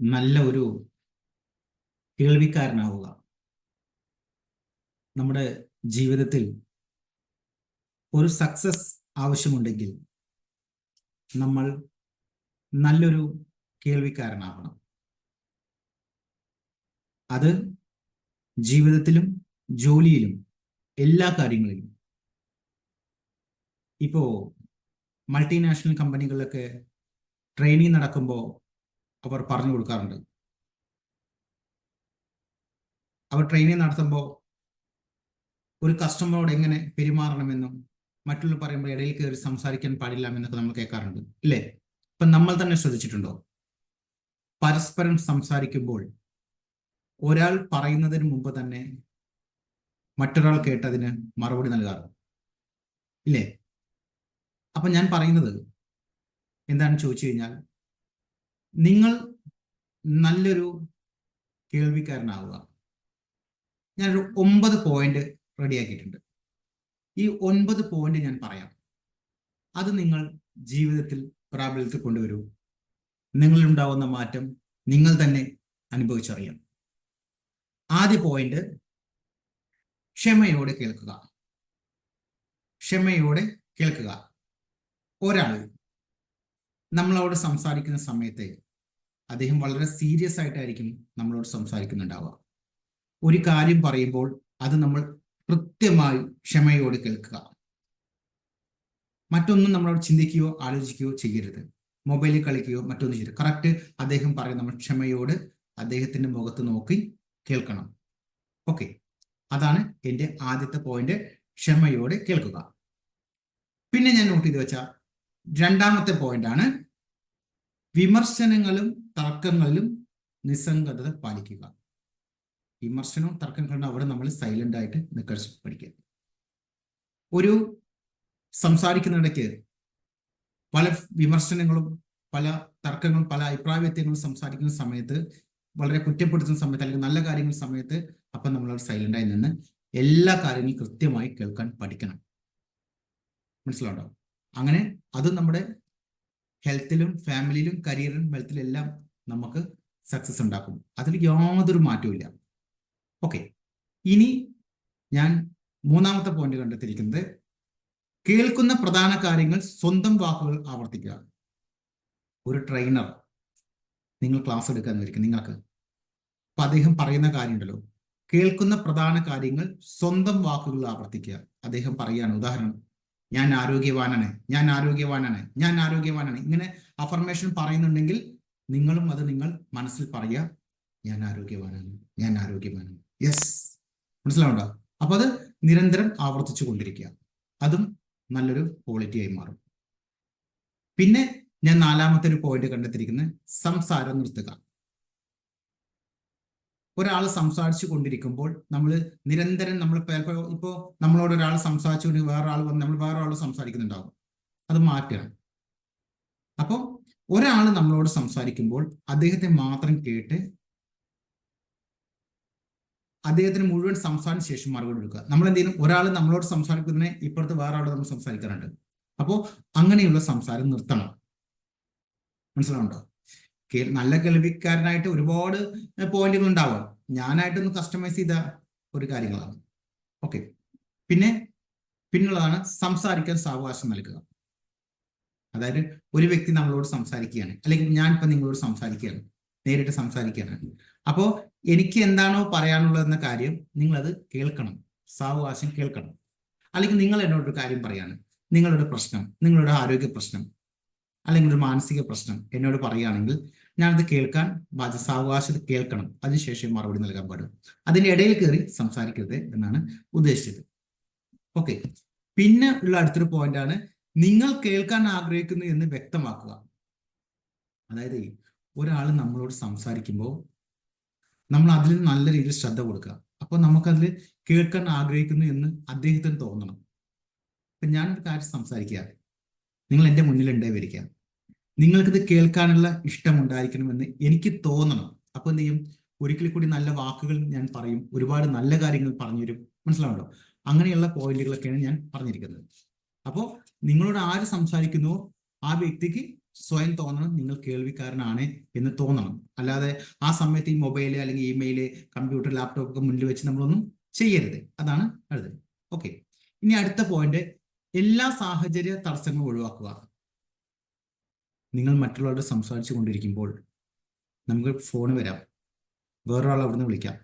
നല്ല ഒരു കേൾവിക്കാരനാവുക. നമ്മുടെ ജീവിതത്തിൽ ഒരു സക്സസ് ആവശ്യമുണ്ടെങ്കിൽ നമ്മൾ നല്ലൊരു കേൾവിക്കാരനാവണം. അത് ജീവിതത്തിലും ജോലിയിലും എല്ലാ കാര്യങ്ങളിലും. ഇപ്പോ മൾട്ടിനാഷണൽ കമ്പനികളിലൊക്കെ ട്രെയിനിങ് നടക്കുമ്പോൾ അവർ പറഞ്ഞു കൊടുക്കാറുണ്ട്. അവർ ട്രെയിനിങ് നടത്തുമ്പോൾ ഒരു കസ്റ്റമറോട് എങ്ങനെ പെരുമാറണമെന്നും മറ്റുള്ള പറയുമ്പോൾ ഇടയിൽ കയറി സംസാരിക്കാൻ പാടില്ല എന്നൊക്കെ നമ്മൾ കേൾക്കാറുണ്ട്. ഇല്ലേ? ഇപ്പൊ നമ്മൾ തന്നെ ശ്രദ്ധിച്ചിട്ടുണ്ടോ? പരസ്പരം സംസാരിക്കുമ്പോൾ ഒരാൾ പറയുന്നതിന് മുമ്പ് തന്നെ മറ്റൊരാൾ കേട്ടതിന് മറുപടി നൽകാറ് ഇല്ലേ? അപ്പൊ ഞാൻ പറയുന്നത് എന്താണെന്ന് ചോദിച്ചു കഴിഞ്ഞാൽ നിങ്ങൾ നല്ലൊരു കേൾവിക്കാരനാവുക. ഞാനൊരു ഒമ്പത് പോയിന്റ് റെഡിയാക്കിയിട്ടുണ്ട്. ഈ ഒൻപത് പോയിന്റ് ഞാൻ പറയാം. അത് നിങ്ങൾ ജീവിതത്തിൽ പ്രാബല്യത്തിൽ കൊണ്ടുവരൂ. നിങ്ങളിലുണ്ടാവുന്ന മാറ്റം നിങ്ങൾ തന്നെ അനുഭവിച്ചറിയാം ആദ്യ പോയിന്റ് ക്ഷമയോടെ കേൾക്കുക. ക്ഷമയോടെ കേൾക്കുക. ഒരാൾ നമ്മളോട് സംസാരിക്കുന്ന സമയത്ത് അദ്ദേഹം വളരെ സീരിയസ് ആയിട്ടായിരിക്കും നമ്മളോട് സംസാരിക്കുന്നുണ്ടാവുക. ഒരു കാര്യം പറയുമ്പോൾ അത് നമ്മൾ കൃത്യമായി ക്ഷമയോടെ കേൾക്കുക. മറ്റൊന്നും നമ്മളോട് ചിന്തിക്കുകയോ ആലോചിക്കുകയോ ചെയ്യരുത്. മൊബൈലിൽ കളിക്കുകയോ മറ്റൊന്നും ചെയ്യരുത്. കറക്റ്റ് അദ്ദേഹം പറയും നമ്മൾ ക്ഷമയോട് അദ്ദേഹത്തിന്റെ മുഖത്ത് നോക്കി കേൾക്കണം. ഓക്കെ അതാണ് എന്റെ ആദ്യത്തെ പോയിന്റ് ക്ഷമയോടെ കേൾക്കുക. പിന്നെ ഞാൻ നോട്ട് ചെയ്ത് വെച്ച രണ്ടാമത്തെ പോയിന്റ് ആണ് വിമർശനങ്ങളും തർക്കങ്ങളിലും നിസ്സംഗത പാലിക്കുക. വിമർശനവും തർക്കങ്ങളും അവിടെ നമ്മൾ സൈലന്റ് ആയിട്ട് നിൽക്കാൻ പഠിക്കുക. ഒരു സംസാരിക്കുന്നിടയ്ക്ക് പല വിമർശനങ്ങളും പല തർക്കങ്ങളും പല അഭിപ്രായ വ്യത്യങ്ങളും സംസാരിക്കുന്ന സമയത്ത് വളരെ കുറ്റപ്പെടുത്തുന്ന സമയത്ത് അല്ലെങ്കിൽ നല്ല കാര്യങ്ങൾ സമയത്ത് അപ്പം നമ്മൾ സൈലന്റ് ആയി നിന്ന് എല്ലാ കാര്യങ്ങളും കൃത്യമായി കേൾക്കാൻ പഠിക്കണം. മനസ്സിലാവണ്ടോ? അങ്ങനെ അത് നമ്മുടെ ഹെൽത്തിലും ഫാമിലിയിലും കരിയറിലും വെൽത്തിലും എല്ലാം നമുക്ക് സക്സസ് ഉണ്ടാക്കും. അതിൽ യാതൊരു മാറ്റവും ഇല്ല. ഓക്കെ ഇനി ഞാൻ മൂന്നാമത്തെ പോയിന്റ് കണ്ടെത്തിയിരിക്കുന്നത് കേൾക്കുന്ന പ്രധാന കാര്യങ്ങൾ സ്വന്തം വാക്കുകൾ ആവർത്തിക്കുക. ഒരു ട്രെയിനർ നിങ്ങൾ ക്ലാസ് എടുക്കാൻ വരിക നിങ്ങൾക്ക്. അപ്പൊ അദ്ദേഹം പറയുന്ന കാര്യമുണ്ടല്ലോ. കേൾക്കുന്ന പ്രധാന കാര്യങ്ങൾ സ്വന്തം വാക്കുകൾ ആവർത്തിക്കുക. അദ്ദേഹം പറയുകയാണ് ഉദാഹരണം ഞാൻ ആരോഗ്യവാനാണ് ഞാൻ ആരോഗ്യവാനാണ് ഞാൻ ആരോഗ്യവാനാണ്. ഇങ്ങനെ അഫർമേഷൻ പറയുന്നുണ്ടെങ്കിൽ നിങ്ങളും അത് നിങ്ങൾ മനസ്സിൽ പറയുക ഞാൻ ആരോഗ്യവാനാണ് ഞാൻ ആരോഗ്യവാനാണ്. യെസ് മനസ്സിലാവണ്ടോ? അപ്പൊ അത് നിരന്തരം ആവർത്തിച്ചു കൊണ്ടിരിക്കുക. അതും നല്ലൊരു ക്വാളിറ്റി ആയി മാറും. പിന്നെ ഞാൻ നാലാമത്തെ ഒരു പോയിന്റ് കണ്ടെത്തിയിരിക്കുന്നത് സംസാരം നിർത്തുക ഒരാൾ സംസാരിച്ചു കൊണ്ടിരിക്കുമ്പോൾ നമ്മൾ നിരന്തരം നമ്മൾ ഇപ്പോൾ നമ്മളോട് ഒരാൾ സംസാരിച്ചുകൊണ്ട് വേറെ ആൾ വന്ന് നമ്മൾ വേറെ ആൾ സംസാരിക്കുന്നുണ്ടാവും. അത് മാറ്റണം. അപ്പോൾ ഒരാൾ നമ്മളോട് സംസാരിക്കുമ്പോൾ അദ്ദേഹത്തെ മാത്രം കേട്ട് അദ്ദേഹത്തിന് മുഴുവൻ സംസാരിച്ച ശേഷം മറുപടി കൊടുക്കുക. നമ്മൾ എന്തെങ്കിലും ഒരാൾ നമ്മളോട് സംസാരിക്കുന്നതിനെ ഇപ്പുറത്ത് വേറെ ആളോട് നമ്മൾ സംസാരിക്കാറുണ്ട്. അപ്പോൾ അങ്ങനെയുള്ള സംസാരം നിർത്തണം. മനസ്സിലാവുണ്ടോ നല്ല കേൾവിക്കാരനായിട്ട് ഒരുപാട് പോയിന്റുകൾ ഉണ്ടാവുക ഞാനായിട്ടൊന്ന് കസ്റ്റമൈസ് ചെയ്ത ഒരു കാര്യങ്ങളാണ്. ഓക്കെ പിന്നെ പിന്നുള്ളതാണ് സംസാരിക്കാൻ സാവകാശം നൽകുക. അതായത് ഒരു വ്യക്തി നമ്മളോട് സംസാരിക്കുകയാണ്. അല്ലെങ്കിൽ ഇപ്പൊ നിങ്ങളോട് സംസാരിക്കുകയാണ്. നേരിട്ട് സംസാരിക്കുകയാണ്. അപ്പോൾ എനിക്ക് എന്താണോ പറയാനുള്ളതെന്ന കാര്യം നിങ്ങൾ അത് കേൾക്കണം. സാവകാശം കേൾക്കണം. അല്ലെങ്കിൽ നിങ്ങൾ എന്നോടൊരു കാര്യം പറയാണ്. നിങ്ങളുടെ പ്രശ്നം. നിങ്ങളുടെ ആരോഗ്യ പ്രശ്നം. അല്ലെങ്കിൽ ഒരു മാനസിക പ്രശ്നം എന്നോട് പറയുകയാണെങ്കിൽ ഞാനത് കേൾക്കാൻ സാവകാശം കേൾക്കണം. അതിനുശേഷം മറുപടി നൽകാൻ പാടും. അതിന്റെ ഇടയിൽ കയറി സംസാരിക്കരുത് എന്നാണ് ഉദ്ദേശിച്ചത്. ഓക്കെ. പിന്നെ ഉള്ള അടുത്തൊരു പോയിന്റ് ആണ് നിങ്ങൾ കേൾക്കാൻ ആഗ്രഹിക്കുന്നു എന്ന് വ്യക്തമാക്കുക. അതായത് ഒരാൾ നമ്മളോട് സംസാരിക്കുമ്പോൾ നമ്മൾ അതിൽ നല്ല രീതിയിൽ ശ്രദ്ധ കൊടുക്കുക. അപ്പോൾ നമുക്കതിൽ കേൾക്കാൻ ആഗ്രഹിക്കുന്നു എന്ന് അദ്ദേഹത്തിന് തോന്നണം. ഇപ്പം ഞാനൊരു കാര്യം സംസാരിക്കുക. നിങ്ങൾ എന്റെ ഉണ്ടായി വരിക നിങ്ങൾക്കിത് കേൾക്കാനുള്ള ഇഷ്ടമുണ്ടായിരിക്കണമെന്ന് എനിക്ക് തോന്നണം. അപ്പൊ എന്ത് ചെയ്യും? ഒരിക്കൽ കൂടി നല്ല വാക്കുകൾ ഞാൻ പറയും. ഒരുപാട് നല്ല കാര്യങ്ങൾ പറഞ്ഞു തരും. മനസ്സിലാവുണ്ടോ അങ്ങനെയുള്ള പോയിന്റുകളൊക്കെയാണ് ഞാൻ പറഞ്ഞിരിക്കുന്നത്. അപ്പോൾ നിങ്ങളോട് ആര് സംസാരിക്കുന്നുവോ ആ വ്യക്തിക്ക് സ്വയം തോന്നണം നിങ്ങൾ കേൾവിക്കാരനാണ് എന്ന് തോന്നണം. അല്ലാതെ ആ സമയത്ത് ഈ മൊബൈൽ അല്ലെങ്കിൽ ഇമെയിൽ കമ്പ്യൂട്ടർ ലാപ്ടോപ്പ് ഒക്കെ മുന്നിൽ വെച്ച് നമ്മളൊന്നും ചെയ്യരുത്. അതാണ് അടുത്തത് ഓക്കെ ഇനി അടുത്ത പോയിന്റ് എല്ലാ സാഹചര്യ തടസ്സങ്ങളും ഒഴിവാക്കുക. നിങ്ങൾ മറ്റുള്ളവരോട് സംസാരിച്ചു കൊണ്ടിരിക്കുമ്പോൾ നമുക്ക് ഫോൺ വരാം. വേറൊരാൾ അവിടുന്ന് വിളിക്കാം.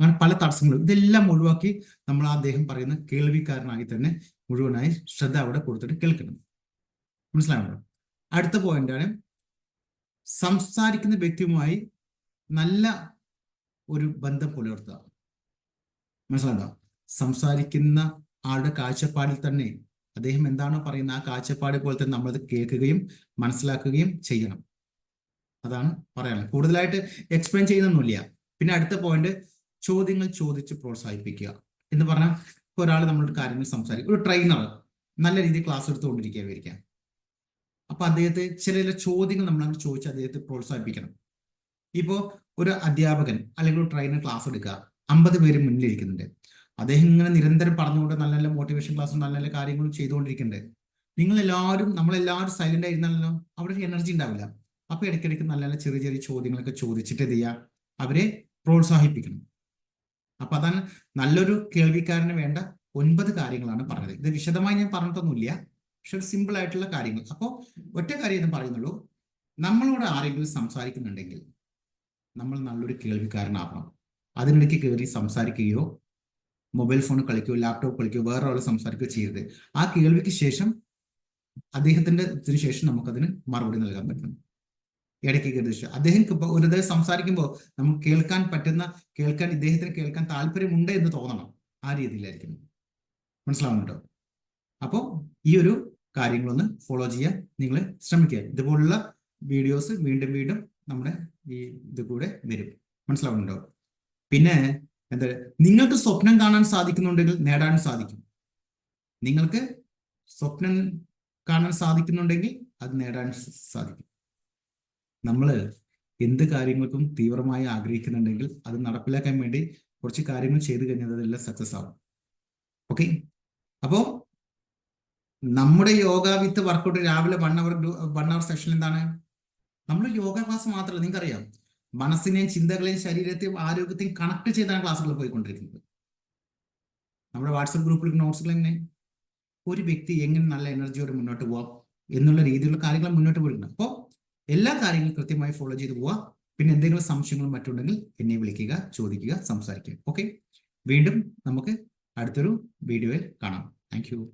അങ്ങനെ പല തടസ്സങ്ങളും. ഇതെല്ലാം ഒഴിവാക്കി നമ്മൾ അദ്ദേഹം പറയുന്ന കേൾവിക്കാരനായി തന്നെ മുഴുവനായി ശ്രദ്ധ അവിടെ കൊടുത്തിട്ട് കേൾക്കണം. മനസ്സിലാവുണ്ടോ അടുത്ത പോയിന്റാണ് സംസാരിക്കുന്ന വ്യക്തിയുമായി നല്ല ഒരു ബന്ധം പുലർത്തുക. മനസ്സിലാവുണ്ടോ സംസാരിക്കുന്ന ആളുടെ കാഴ്ചപ്പാടിൽ തന്നെ അദ്ദേഹം എന്താണോ പറയുന്നത്? ആ കാഴ്ചപ്പാട് പോലെ തന്നെ നമ്മളത് കേൾക്കുകയും മനസ്സിലാക്കുകയും ചെയ്യണം. അതാണ് പറയാനുള്ളത്. കൂടുതലായിട്ട് എക്സ്പ്ലെയിൻ ചെയ്യുന്നൊന്നുമില്ല. പിന്നെ അടുത്ത പോയിന്റ് ചോദ്യങ്ങൾ ചോദിച്ച് പ്രോത്സാഹിപ്പിക്കുക എന്ന് പറഞ്ഞാൽ ഇപ്പൊ ഒരാൾ നമ്മളൊരു കാര്യങ്ങൾ സംസാരിക്കും. ഒരു ട്രെയിനർ നല്ല രീതിയിൽ ക്ലാസ് എടുത്തുകൊണ്ടിരിക്കുക വിവരിക്കാം അപ്പൊ അദ്ദേഹത്തെ ചില ചില ചോദ്യങ്ങൾ നമ്മൾ ചോദിച്ച് അദ്ദേഹത്തെ പ്രോത്സാഹിപ്പിക്കണം. ഇപ്പോൾ ഒരു അധ്യാപകൻ അല്ലെങ്കിൽ ഒരു ട്രെയിനർ ക്ലാസ് എടുക്കുക. അമ്പത് പേര് മുന്നിലിരിക്കുന്നുണ്ട്. അദ്ദേഹം ഇങ്ങനെ നിരന്തരം പറഞ്ഞുകൊണ്ട് നല്ല നല്ല മോട്ടിവേഷൻ ക്ലാസ്സും നല്ല നല്ല കാര്യങ്ങളും ചെയ്തുകൊണ്ടിരിക്കുന്നുണ്ട്. നിങ്ങൾ എല്ലാവരും നമ്മളെല്ലാവരും സൈലന്റ് ആയിരുന്നല്ലോ അവിടെ ഒരു എനർജി ഉണ്ടാവില്ല. അപ്പൊ ഇടയ്ക്കിടയ്ക്ക് നല്ല നല്ല ചെറിയ ചെറിയ ചോദ്യങ്ങളൊക്കെ ചോദിച്ചിട്ട് എന്ത് ചെയ്യുക? അവരെ പ്രോത്സാഹിപ്പിക്കണം. അപ്പൊ അതാണ് നല്ലൊരു കേൾവിക്കാരന് വേണ്ട ഒൻപത് കാര്യങ്ങളാണ് പറഞ്ഞത്. ഇത് വിശദമായി ഞാൻ പറഞ്ഞിട്ടൊന്നുമില്ല. പക്ഷെ സിമ്പിൾ ആയിട്ടുള്ള കാര്യങ്ങൾ. അപ്പോൾ ഒറ്റ കാര്യം എന്ന് പറയുന്നുള്ളൂ. നമ്മളോട് ആരെങ്കിലും സംസാരിക്കുന്നുണ്ടെങ്കിൽ നമ്മൾ നല്ലൊരു കേൾവിക്കാരനാകണം അതിനിടയ്ക്ക് കയറി സംസാരിക്കുകയോ മൊബൈൽ ഫോൺ കളിക്കുകയോ ലാപ്ടോപ്പ് കളിക്കുകയോ വേറെ ഒരാൾ സംസാരിക്കുകയോ ചെയ്യരുത്. ആ കേൾവിക്ക് ശേഷം അദ്ദേഹത്തിന്റെ ഇതിനു ശേഷം നമുക്കതിന് മറുപടി നൽകാൻ പറ്റും. ഇടയ്ക്ക് കയറി അദ്ദേഹം ഇപ്പോൾ ഒരു ദിവസം സംസാരിക്കുമ്പോൾ നമുക്ക് കേൾക്കാൻ പറ്റുന്ന കേൾക്കാൻ ഇദ്ദേഹത്തിന് കേൾക്കാൻ താല്പര്യമുണ്ട് എന്ന് തോന്നണം. ആ രീതിയിലായിരിക്കും. മനസ്സിലാവുന്നുണ്ടോ? അപ്പോൾ ഈ ഒരു കാര്യങ്ങളൊന്ന് ഫോളോ ചെയ്യാൻ നിങ്ങൾ ശ്രമിക്കുക. ഇതുപോലുള്ള വീഡിയോസ് വീണ്ടും വീണ്ടും നമ്മുടെ ഈ ഇത് കൂടെ വരും. മനസ്സിലാവുന്നുണ്ടോ? പിന്നെ എന്താ? നിങ്ങൾക്ക് സ്വപ്നം കാണാൻ സാധിക്കുന്നുണ്ടെങ്കിൽ നേടാൻ സാധിക്കും. നിങ്ങൾക്ക് സ്വപ്നം കാണാൻ സാധിക്കുന്നുണ്ടെങ്കിൽ അത് നേടാൻ സാധിക്കും. നമ്മൾ എന്ത് കാര്യങ്ങൾക്കും തീവ്രമായി ആഗ്രഹിക്കുന്നുണ്ടെങ്കിൽ അത് നടപ്പിലാക്കാൻ വേണ്ടി കുറച്ച് കാര്യങ്ങൾ ചെയ്തു കഴിഞ്ഞാൽ അതെല്ലാം സക്സസ് ആവും. ഓക്കെ അപ്പോ നമ്മുടെ യോഗ വിത്ത് വർക്കൗട്ട് രാവിലെ one hour one hour session എന്താണ്? നമ്മൾ ക്ലാസ് മാത്രമല്ല നിങ്ങൾക്കറിയാം. മനസ്സിനെയും ചിന്തകളെയും ശരീരത്തെയും ആരോഗ്യത്തെയും കണക്ട് ചെയ്താണ് ക്ലാസ്സുകൾ പോയിക്കൊണ്ടിരിക്കുന്നത്. നമ്മുടെ വാട്സപ്പ് ഗ്രൂപ്പിൽ നോട്ട്സുകൾ എങ്ങനെ? ഒരു വ്യക്തി എങ്ങനെ നല്ല എനർജിയോടെ മുന്നോട്ട് പോവാം എന്നുള്ള രീതിയിലുള്ള കാര്യങ്ങൾ മുന്നോട്ട് പോയിട്ടുണ്ട്. അപ്പോൾ എല്ലാ കാര്യങ്ങളും കൃത്യമായി ഫോളോ ചെയ്ത് പോവുക പിന്നെ എന്തെങ്കിലും സംശയങ്ങളും മറ്റുണ്ടെങ്കിൽ എന്നെ വിളിക്കുക ചോദിക്കുക സംസാരിക്കുക. ഓക്കെ വീണ്ടും നമുക്ക് അടുത്തൊരു വീഡിയോയിൽ കാണാം. താങ്ക്